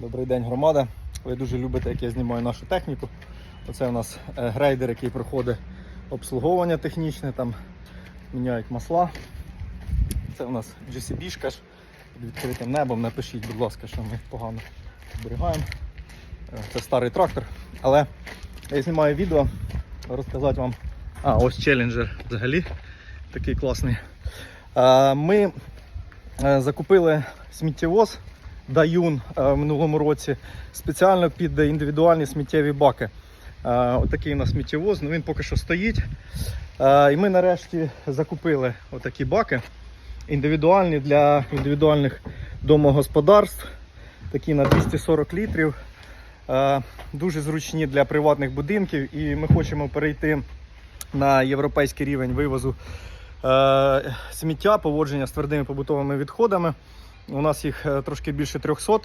Добрий день, громада. Ви дуже любите, як я знімаю нашу техніку. Оце у нас е, грейдер, який проходить обслуговування технічне, там міняють масла. Це у нас GCB-шка під відкритим небом. Напишіть, будь ласка, що ми погано зберігаємо. Е, Це старий трактор. Але я знімаю відео розказати вам. А, ось челленджер взагалі такий класний. Е, Ми закупили сміттєвоз Даюн е, в минулому році спеціально під індивідуальні сміттєві баки. Е, Отакий у нас сміттєвоз, ну він поки що стоїть. Е, І ми нарешті закупили отакі баки індивідуальні для індивідуальних домогосподарств. Такі на 240 літрів. Дуже зручні для приватних будинків, і ми хочемо перейти на європейський рівень вивозу сміття, поводження з твердими побутовими відходами. У нас їх е, трошки більше 300